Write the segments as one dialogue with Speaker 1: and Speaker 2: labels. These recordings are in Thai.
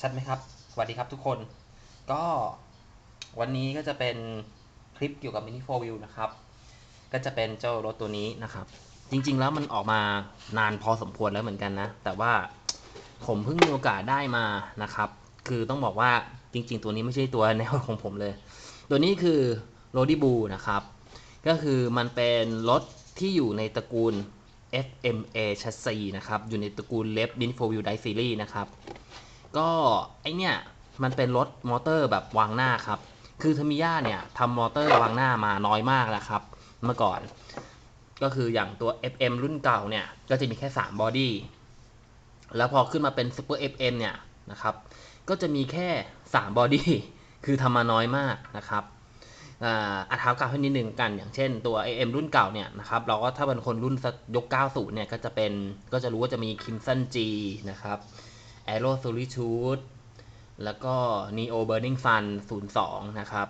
Speaker 1: ชัดไหมครับ สวัสดีครับทุกคน ก็วันนี้ก็จะเป็นคลิปเกี่ยวกับ Mini 4 Wheel นะครับ ก็จะเป็นเจ้ารถตัวนี้นะครับ จริงๆแล้วมันออกมานานพอสมควรแล้วเหมือนกันนะ แต่ว่าผมเพิ่งมีโอกาสได้มานะครับ คือต้องบอกว่าจริง ๆ ตัวนี้ไม่ใช่ตัวแนวของผมเลย ตัวนี้คือ r o d y b o นะครับ ก็คือมันเป็นรถที่อยู่ในตระกูล FMA chassis นะครับ อยู่ในตระกูล Left Mini 4 Wheel Drive Series นะครับ ก็ไอเนี่ยมันเป็นรถมอเตอร์แบบวางหน้าครับ คือทามิยาเนี่ยทำมอเตอร์วางหน้ามาน้อยมากแล้วครับ เมื่อก่อน ก็คืออย่างตัว FM รุ่นเก่าเนี่ย ก็จะมีแค่ 3 บอดี้ แล้วพอขึ้นมาเป็น Super FM เนี่ยนะครับ ก็จะมีแค่ 3 บอดี้ คือทำมาน้อยมากนะครับอ่าอัตรากราฟให้นิดนึงกัน อย่างเช่นตัว AM รุ่นเก่าเนี่ยนะครับ เราก็ถ้าเป็นคนรุ่นยก 90 เนี่ย ก็จะเป็น ก็จะรู้ว่าจะมี Crimson G นะครับ Aero Solitude แล้วก็ Neo Burning Sun 02 นะครับ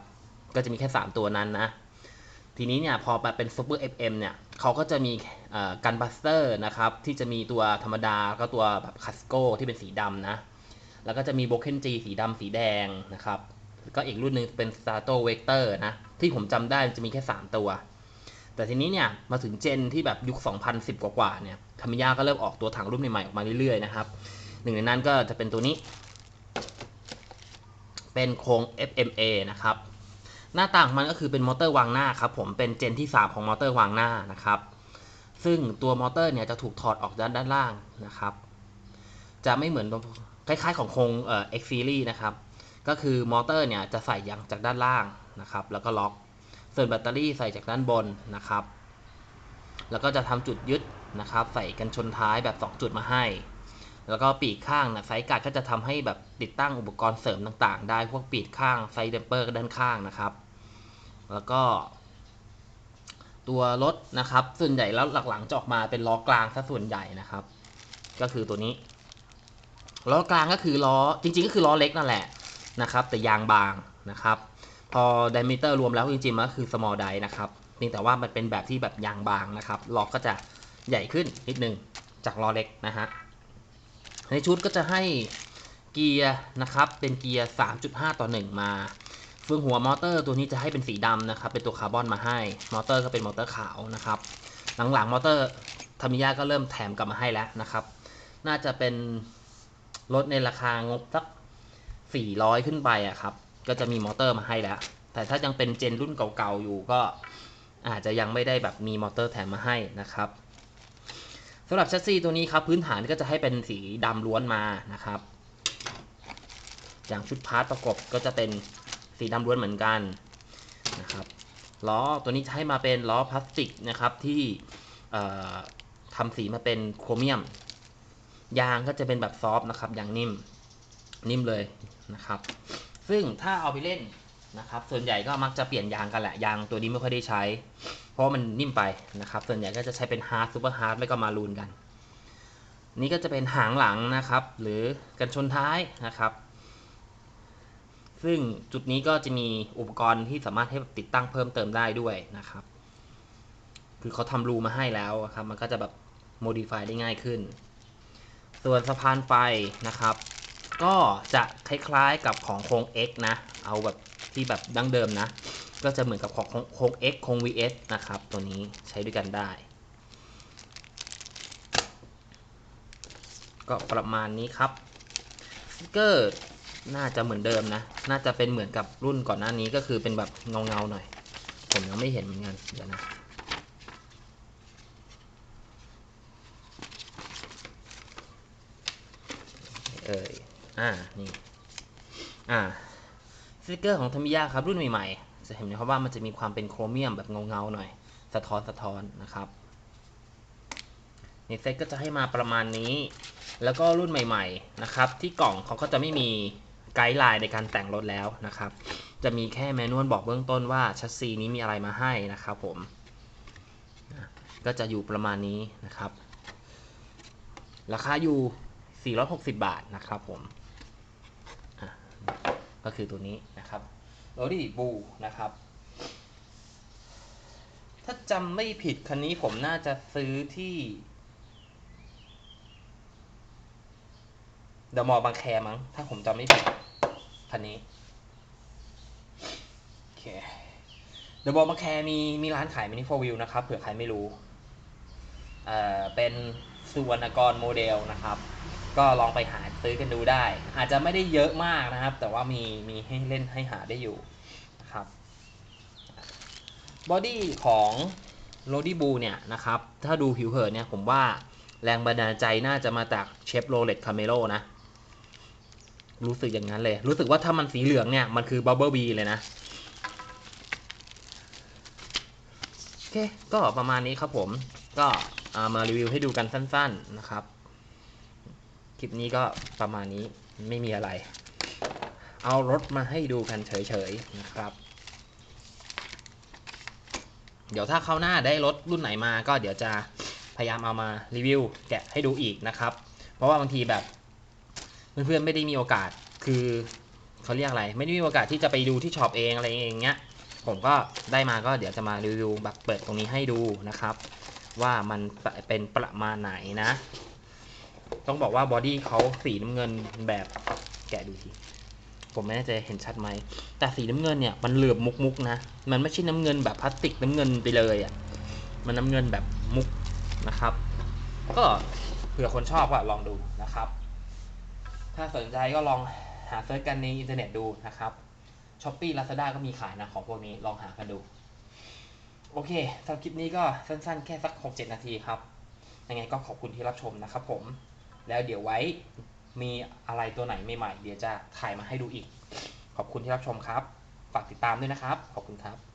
Speaker 1: ก็จะมีแค่ 3 ตัวนั้นนะ ทีนี้เนี่ยพอมาเป็น Super FM เนี่ยเขาก็จะมีกันบัสเตอร์นะครับ ที่จะมีตัวธรรมดาแล้วก็ตัวแบบคัสโกที่เป็นสีดำนะ แล้วก็จะมีโบเ k นจีสีดำสีแดงนะครับ ก็อีกรุ่นหนึ่งเป็น Strato Vector นะ ที่ผมจำได้จะมีแค่ 3 ตัว แต่ทีนี้เนี่ยมาถึงเจนที่แบบยุค 2010 กว่าๆเนี่ยธรรมิยาก็เริ่มออกตัวถังรุ่นใหม่ๆออกมาเรื่อยๆนะครับ หนึ่งในนั้นก็จะเป็นตัวนี้ เป็นโครง FMA นะครับ หน้าต่างมันก็คือเป็นมอเตอร์วางหน้าครับผมเป็นเจนที่ 3 ของมอเตอร์วางหน้านะครับ ซึ่งตัวมอเตอร์เนี่ยจะถูกถอดออกด้านด้านล่างนะครับ จะไม่เหมือนคล้ายๆของโครงเอ่อ X Series นะครับ ก็คือมอเตอร์เนี่ยจะใส่ยางจากด้านล่างนะครับ แล้วก็ล็อก ส่วนแบตเตอรี่ใส่จากด้านบนนะครับ แล้วก็จะทำจุดยึดนะครับ ใส่กันชนท้ายแบบ 2 จุดมาให้ แล้วก็ปีกข้างนะไซการ์ดก็จะทำให้แบบติดตั้งอุปกรณ์เสริมต่างๆ ได้พวกปีกข้างไซเดมเปอร์ด้านข้างนะครับ แล้วก็ ตัวรถนะครับ ส่วนใหญ่แล้วหลังๆจะออกมาเป็นล้อกลางซะส่วนใหญ่นะครับ ก็คือตัวนี้ล้อกลางก็คือล้อจริง ๆ ก็คือล้อเล็กนั่นแหละนะครับ แต่ยางบางนะครับ พอ diameter รวมแล้วจริงๆมันก็คือ small die นะครับเพียงแต่ว่ามันเป็นแบบที่แบบยางบางนะครับล้อก็จะใหญ่ขึ้นนิดนึงจากล้อเล็กนะฮะ ในชุดก็จะให้เกียร์นะครับ เป็นเกียร์ 3.5 ต่อ 1 มาเฟืองหัวมอเตอร์ตัวนี้จะให้เป็นสีดำนะครับเป็นตัวคาร์บอนมาให้ มอเตอร์ก็เป็นมอเตอร์ขาวนะครับหลังๆมอเตอร์ทามิยาก็เริ่มแถมกลับมาให้แล้วนะครับ น่าจะเป็นรถในราคางบสัก 400 ขึ้นไปอะครับ ก็จะมีมอเตอร์มาให้แล้ว แต่ถ้ายังเป็นเจนรุ่นเก่าๆอยู่ก็อาจจะยังไม่ได้แบบมีมอเตอร์แถมมาให้นะครับ สำหรับแชสซีตัวนี้ครับพื้นฐานก็จะให้เป็นสีดำล้วนมานะครับ อย่างชุดพาร์ทประกบก็จะเป็นสีดำล้วนเหมือนกันนะครับล้อตัวนี้จะให้มาเป็นล้อพลาสติกนะครับที่ทำสีมาเป็นโครเมียม ยางก็จะเป็นแบบซอฟต์นะครับยางนิ่มนิ่มเลยนะครับ ซึ่งถ้าเอาไปเล่น นะครับ ส่วนใหญ่ก็มักจะเปลี่ยนยางกันแหละ ยางตัวนี้ไม่ค่อยได้ใช้ เพราะมันนิ่มไปนะครับ ส่วนใหญ่ก็จะใช้เป็นฮาร์ดซูเปอร์ฮาร์ดไม่ก็มารูนกัน นี่ก็จะเป็นหางหลังนะครับ หรือกันชนท้ายนะครับ ซึ่งจุดนี้ก็จะมีอุปกรณ์ที่สามารถให้ติดตั้งเพิ่มเติมได้ด้วยนะครับ คือเขาทำรูมาให้แล้วครับ มันก็จะแบบโมดิฟายได้ง่ายขึ้น ส่วนสะพานไฟนะครับ ก็จะคล้ายๆกับของโครง X นะ เอาแบบ ที่แบบดั้งเดิมนะ ก็จะเหมือนกับของโค้ง X โค้ง VS นะครับ ตัวนี้ใช้ด้วยกันได้ ก็ประมาณนี้ครับสติกเกอร์น่าจะเหมือนเดิมนะ น่าจะเป็นเหมือนกับรุ่นก่อนหน้านี้ก็คือเป็นแบบเงาเงาหน่อย ผมยังไม่เห็นเหมือนกันเดี๋ยวนะเอ่ยอ่า นี่ อ่า สติกเกอร์ของธรรมิยาครับรุ่นใหม่ๆ จะเห็นนะครับว่ามันจะมีความเป็นโครเมียมแบบเงาๆหน่อย สะท้อนสะท้อนนะครับในเซ็ตก็จะให้มาประมาณนี้ แล้วก็รุ่นใหม่ๆนะครับที่กล่องเขาก็จะไม่มีไกด์ไลน์ในการแต่งรถแล้วนะครับ จะมีแค่แมนนวลบอกเบื้องต้นว่าชัสซีนี้มีอะไรมาให้นะครับผม ก็จะอยู่ประมาณนี้นะครับ ราคาอยู่ 460 บาทนะครับผม ก็คือตัวนี้นะครับโรดี้บูนะครับ ถ้าจำไม่ผิดคันนี้ผมน่าจะซื้อที่เดอะมอลล์บางแคมั้ง ถ้าผมจำไม่ผิดคันนี้โอเคเดอะมอลล์บางแคมีมีร้านขายมินิโฟวิวนะครับ เผื่อใครไม่รู้ เอ่อ เป็นสุวรรณกรโมเดลนะครับ ก็ลองไปหาซื้อกันดูได้ อาจจะไม่ได้เยอะมากนะครับ แต่ว่ามีมีให้เล่นให้หาได้อยู่นะครับบอดี้ของโรดี้บูเนี่ยนะครับ ถ้าดูผิวเผินเนี่ยผมว่าแรงบันดาลใจน่าจะมาจากเชฟโรเลตคาเมโ o นะ รู้สึกอย่างนั้นเลย รู้สึกว่าถ้ามันสีเหลืองเนี่ย มันคือบับเบิลบีเลยนะ โอเค ก็ประมาณนี้ครับผม ก็เอามารีวิวให้ดูกันสั้น ๆนะครับ คลิปนี้ก็ประมาณนี้ไม่มีอะไร เอารถมาให้ดูกันเฉยๆนะครับ เดี๋ยวถ้าเข้าวหน้าได้รถรุ่นไหนมาก็เดี๋ยวจะพยายามเอามารีวิวแกะให้ดูอีกนะครับ เพราะว่าบางทีแบบเพื่อนๆไม่ได้มีโอกาสคือเขาเรียกอะไร ไม่ได้มีโอกาสที่จะไปดูที่ช็อปเองอะไรอย่างเงี้ยผมก็ได้มาก็เดี๋ยวจะมารีวิวแบบเปิดตรงนี้ให้ดูนะครับ ว่ามันเป็นประมาณไหนนะ ต้องบอกว่าบอดี้เขาสีน้ำเงินแบบแกะดูทีผมไม่แน่ใจเห็นชัดไหม แต่สีน้ำเงินเนี่ยมันเหลือบมุกมุกนะ มันไม่ใช่น้ำเงินแบบพลาสติกน้ำเงินไปเลยอะ มันน้ำเงินแบบมุกนะครับ ก็เผื่อคนชอบก็ลองดูนะครับ ถ้าสนใจก็ลองหาเซิร์ชกันในอินเทอร์เน็ตดูนะครับช้อปปี้ลาซาด้าก็มีขายนะของพวกนี้ลองหากันดู โอเคสำหรับคลิปนี้ก็สั้นๆ แค่สัก 6-7 นาทีครับ ยังไงก็ขอบคุณที่รับชมนะครับผม แล้วเดี๋ยวไว้มีอะไรตัวไหนใหม่ๆเดี๋ยวจะถ่ายมาให้ดูอีก ขอบคุณที่รับชมครับ ฝากติดตามด้วยนะครับ ขอบคุณครับ